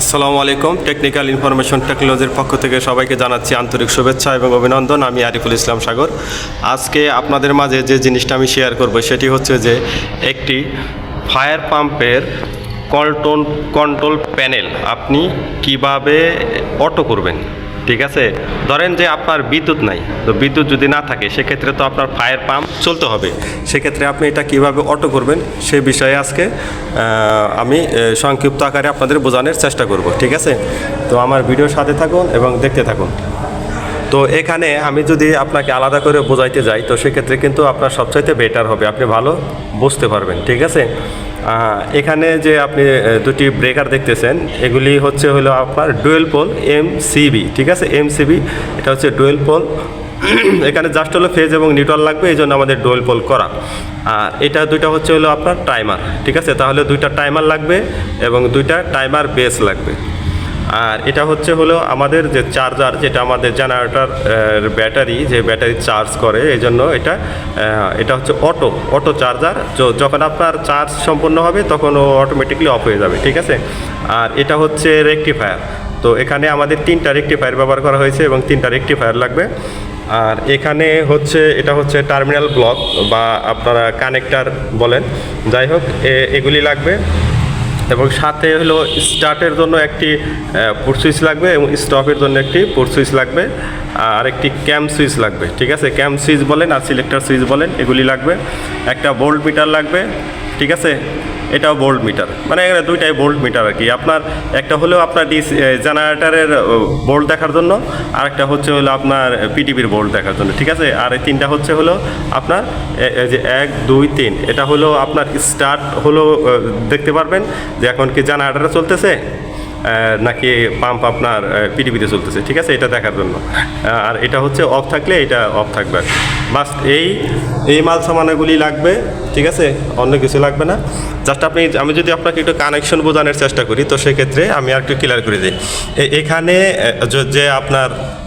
আসসালামু আলাইকুম। Technical information টেকনোলজির পক্ষ থেকে সবাইকে জানাচ্ছি আন্তরিক শুভেচ্ছা এবং অভিনন্দন। আমি আরিফুল ইসলাম সাগর। আজকে আপনাদের মাঝে যে জিনিসটা আমি শেয়ার করব, সেটি হচ্ছে যে একটি ফায়ার পাম্পের কন্ট্রোল কন্ট্রোল প্যানেল আপনি কীভাবে অটো করবেন? ঠিক আছে? ধরেন যে আপনার বিদ্যুৎ নাই, তো বিদ্যুৎ যদি না থাকে, সেক্ষেত্রে তো আপনার ফায়ার পাম্প চলতে হবে। সেক্ষেত্রে আপনি এটা কীভাবে অটো করবেন, সে বিষয়ে আজকে আমি সংক্ষিপ্ত আকারে আপনাদের বোঝানোর চেষ্টা করব, ঠিক আছে? তো আমার ভিডিওর সাথে থাকুন এবং দেখতে থাকুন। তো এখানে আমি যদি আপনাকে আলাদা করে বোঝাইতে যাই, তো সেক্ষেত্রে কিন্তু আপনার সবচাইতে বেটার হবে। আপনি ভালো বুঝতে পারবেন, ঠিক আছে? এখানে যে আপনি দুটি ব্রেকার দেখতেছেন, এগুলি হচ্ছে হলো আপনার ডুয়েল পোল এম সিবি ঠিক আছে? এম সিবি এটা হচ্ছে ডুয়েল পোল এখানে জাস্ট হলো ফেজ এবং নিউট্রাল লাগবে এই জন্য আমাদের ডুয়েল পোল করা। আর এটা দুইটা হচ্ছে হলো আপনার টাইমার ঠিক আছে? তাহলে দুইটা টাইমার লাগবে এবং দুইটা টাইমার বেস লাগবে। আর এটা হচ্ছে হলো আমাদের যে চার্জার যেটা আমাদের জেনারেটার ব্যাটারি যে ব্যাটারি চার্জ করে এই জন্য এটা এটা হচ্ছে অটো অটো চার্জার যখন আপনার চার্জ সম্পূর্ণ হবে, তখন ও অটোমেটিকলি অফ হয়ে যাবে, ঠিক আছে? আর এটা হচ্ছে রেকটিফায়ার তো এখানে আমাদের তিনটা রেকটিফায়ার ব্যবহার করা হয়েছে এবং তিনটা রেকটিফায়ার লাগবে। আর এখানে হচ্ছে, এটা হচ্ছে টার্মিনাল ব্লক বা আপনারা কানেক্টার বলেন। যাই হোক এগুলি লাগবে। এবং সাথে হলো স্টার্টের জন্য একটি পোর্ট সুইচ লাগবে এবং স্টপের জন্য একটি পোর্ট সুইচ লাগবে, আর একটি ক্যাম সুইচ লাগবে, ঠিক আছে? ক্যাম সুইচ বলেন আর সিলেক্টার সুইচ বলেন, এগুলি লাগবে। একটা বোল্ট মিটার লাগবে ঠিক আছে? এটাও বোল্ট মিটার মানে এখানে দুইটাই বোল্ট মিটার আর কি। আপনার একটা হলেও আপনার ডিসি জেনারেটারের বোল্ট দেখার জন্য আর একটা হচ্ছে হলো আপনার পিটিভির বোল্ট দেখার জন্য, ঠিক আছে? আর এই তিনটা হচ্ছে হলো আপনার যে এক, দুই, তিন, এটা হলো আপনার স্টার্ট হলো দেখতে পারবেন যে এখন কি জেনারেটারে চলতেছে? নাকি পাম্প আপনার পিটিভিতে চলতেছে, ঠিক আছে? এটা দেখার জন্য। আর এটা হচ্ছে অফ থাকলে এটা অফ থাকবে। আর বাস এই এই মাল সামানাগুলি লাগবে, ঠিক আছে? অন্য কিছু লাগবে না। জাস্ট আপনি, আমি যদি আপনাকে একটু কানেকশন বোঝানোর চেষ্টা করি, তো সেক্ষেত্রে আমি আর একটু ক্লিয়ার করে দিই। এখানে যে- আপনার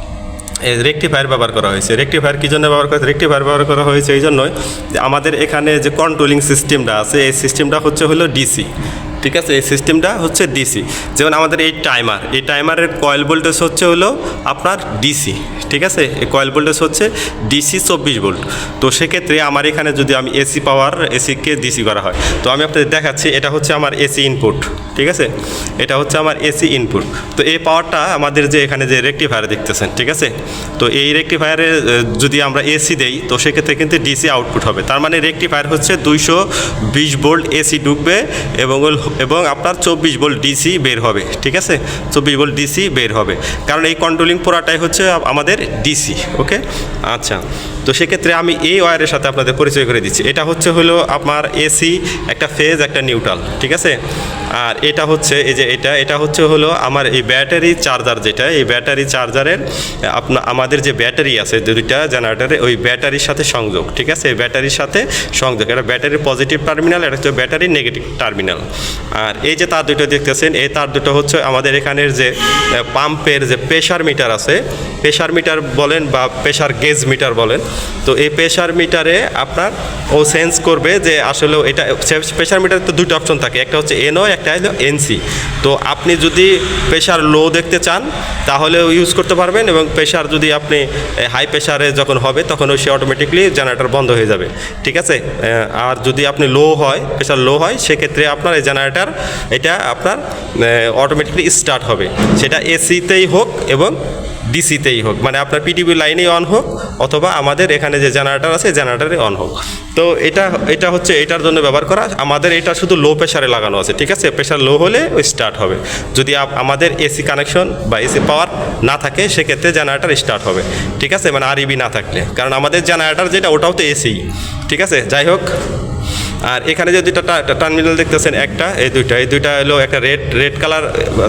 রেকটিফায়ার ব্যবহার করা হয়েছে। রেকটিফায়ার কী জন্য ব্যবহার করা হয়েছে রেকটিফায়ার ব্যবহার করা হয়েছে এই জন্যই আমাদের এখানে যে কন্ট্রোলিং সিস্টেমটা আছে, এই সিস্টেমটা হচ্ছে হলো ডিসি ঠিক আছে, এই সিস্টেমটা হচ্ছে ডিসি যেমন আমাদের এই টাইমার এই টাইমারের কয়েল ভোল্টেজ হচ্ছে হলো আপনার ডিসি ঠিক আছে? এই কয়েল ভোল্টেজ হচ্ছে ডিসি চব্বিশ ভোল্ট তো সেক্ষেত্রে আমার এখানে যদি আমি এসি পাওয়ার এসিকে ডিসি করা হয়, তো আমি আপনাদের দেখাচ্ছি, এটা হচ্ছে আমার এসি ইনপুট ঠিক আছে? এটা হচ্ছে আমার এসি ইনপুট তো এই পাওয়ারটা আমাদের যে এখানে যে রেকটিফায়ার দেখতেছেন, ঠিক আছে? তো এই রেকটিফায়ারে যদি আমরা এসি দেই, তো সেক্ষেত্রে কিন্তু ডিসি আউটপুট হবে। তার মানে রেকটিফায়ার হচ্ছে দুইশো বিশ ভোল্ট এসি ঢুকবে এবং এবং আপনার চব্বিশ ভোল্ট ডিসি বের হবে, ঠিক আছে? চব্বিশ ভোল্ট ডিসি বের হবে। কারণ এই কন্ট্রোলিং পোড়াটাই হচ্ছে আমাদের ডিসি, ওকে? আচ্ছা তো সেক্ষেত্রে আমি এই ওয়ারের সাথে আপনাদের পরিচয় করে দিচ্ছি। এটা হচ্ছে হলো আপনার এসি একটা ফেজ একটা নিউট্রাল ঠিক আছে? আর এটা হচ্ছে, এই যে এটা এটা হচ্ছে হলো আমার এই ব্যাটারি চার্জার যেটা, এই ব্যাটারি চার্জারের আপনার আমাদের যে ব্যাটারি আছে, দুইটা জেনারেটারে ওই ব্যাটারির সাথে সংযোগ, ঠিক আছে? এই ব্যাটারির সাথে সংযোগ, এটা ব্যাটারির পজিটিভ টার্মিনাল এটা হচ্ছে ব্যাটারির নেগেটিভ টার্মিনাল আর এই যে তার দুটো দেখতেছেন, এই তার দুটো হচ্ছে আমাদের এখানের যে পাম্পের যে প্রেশার মিটার আছে প্রেশার মিটার বলেন বা প্রেশার গেজ মিটার বলেন, তো এই প্রেশার মিটারে আপনার ও সেন্স করবে যে আসলে এটা প্রেশার মিটারে তো দুটো অপশন থাকে, একটা হচ্ছে এনও, একটা হলো এনসি। তো আপনি যদি প্রেশার লো দেখতে চান তাহলেও ইউজ করতে পারবেন এবং প্রেশার যদি আপনি হাই প্রেশারে যখন হবে, তখন সে অটোমেটিকলি জেনারেটর বন্ধ হয়ে যাবে, ঠিক আছে? আর যদি আপনি লো হয় প্রেশার লো হয়, সেক্ষেত্রে আপনার এই জেনারেটর এটা আপনার অটোমেটিকলি স্টার্ট হবে। সেটা এসিতেই হোক এবং ডিসিতেই হোক। মানে আপনার পিটিভি লাইনেই অন হোক, অথবা আমাদের এখানে যে জেনারেটার আছে জেনারেটারে অন হোক। তো এটা এটা হচ্ছে, এটার জন্য ব্যবহার করা। আমাদের এটা শুধু লো প্রেশারে লাগানো আছে, ঠিক আছে? প্রেশার লো হলে ওই স্টার্ট হবে। যদি আমাদের এসি কানেকশন বা এসি পাওয়ার না থাকে, সেক্ষেত্রে জেনারেটার স্টার্ট হবে। ঠিক আছে? মানে আরইবি না থাকলে। কারণ আমাদের জেনারেটার যেটা, ওটাও তো এসি ঠিক আছে? যাই হোক আর এখানে যে দুইটা টার্মিনাল দেখতেছেন, একটা, এই দুইটা এই দুইটা হলো একটা রেড রেড কালার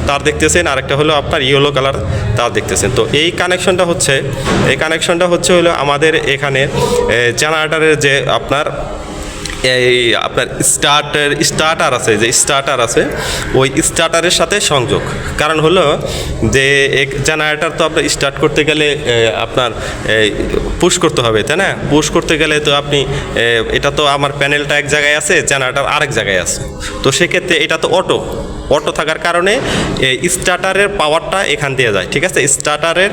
তার দেখতেছেন, আর একটা হলো আপনার ইয়েলো কালার তার দেখতেছেন। তো এই কানেকশনটা হচ্ছে, এই কানেকশনটা হচ্ছে হলো আমাদের এখানে জেনারেটারের যে আপনার এই আপনার স্টার্টার স্টার্টার আছে, যে স্টার্টার আছে, ওই স্টার্টারের সাথে সংযোগ। কারণ হলো যে এক জেনারেটার তো আপনার স্টার্ট করতে গেলে আপনার পুশ করতে হবে, তাই না? পুশ করতে গেলে তো আপনি এটা তো আমার প্যানেলটা এক জায়গায় আছে জেনারেটার আরেক জায়গায় আছে। তো সেক্ষেত্রে এটা তো অটো অটো থাকার কারণে স্টার্টারের পাওয়ারটা এখান দিয়ে যায়, ঠিক আছে? স্টার্টারের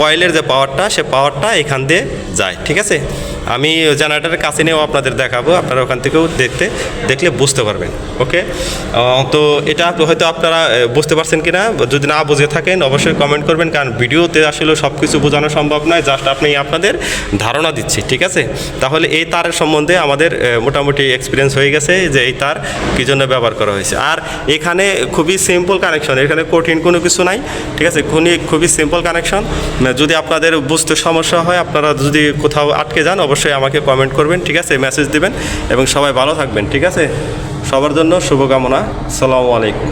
কয়েলের যে পাওয়ারটা সে পাওয়ারটা এখান দিয়ে যায়, ঠিক আছে? আমি জেনারেটারের কাছে নিয়েও আপনাদের দেখাবো, আপনারা ওখান থেকেও দেখতে, দেখলে বুঝতে পারবেন, ওকে? তো এটা হয়তো আপনারা বুঝতে পারছেন কি না যদি না বুঝে থাকেন, অবশ্যই কমেন্ট করবেন, কারণ ভিডিওতে আসলে সব কিছু বোঝানো সম্ভব নয় জাস্ট আপনি আপনাদের ধারণা দিচ্ছি, ঠিক আছে? তাহলে এই তারের সম্বন্ধে আমাদের মোটামুটি এক্সপিরিয়েন্স হয়ে গেছে যে এই তার কী জন্য ব্যবহার করা হয়েছে। আর এখানে খুবই সিম্পল কানেকশন এখানে কঠিন কোনো কিছু নাই, ঠিক আছে? খুবই খুবই সিম্পল কানেকশন যদি আপনাদের বুঝতে সমস্যা হয়, আপনারা যদি কোথাও আটকে যান অবশ্যই আমাকে কমেন্ট করবেন, ঠিক আছে? মেসেজ দেবেন এবং সবাই ভালো থাকবেন, ঠিক আছে? সবার জন্য শুভকামনা। সালামু আলাইকুম।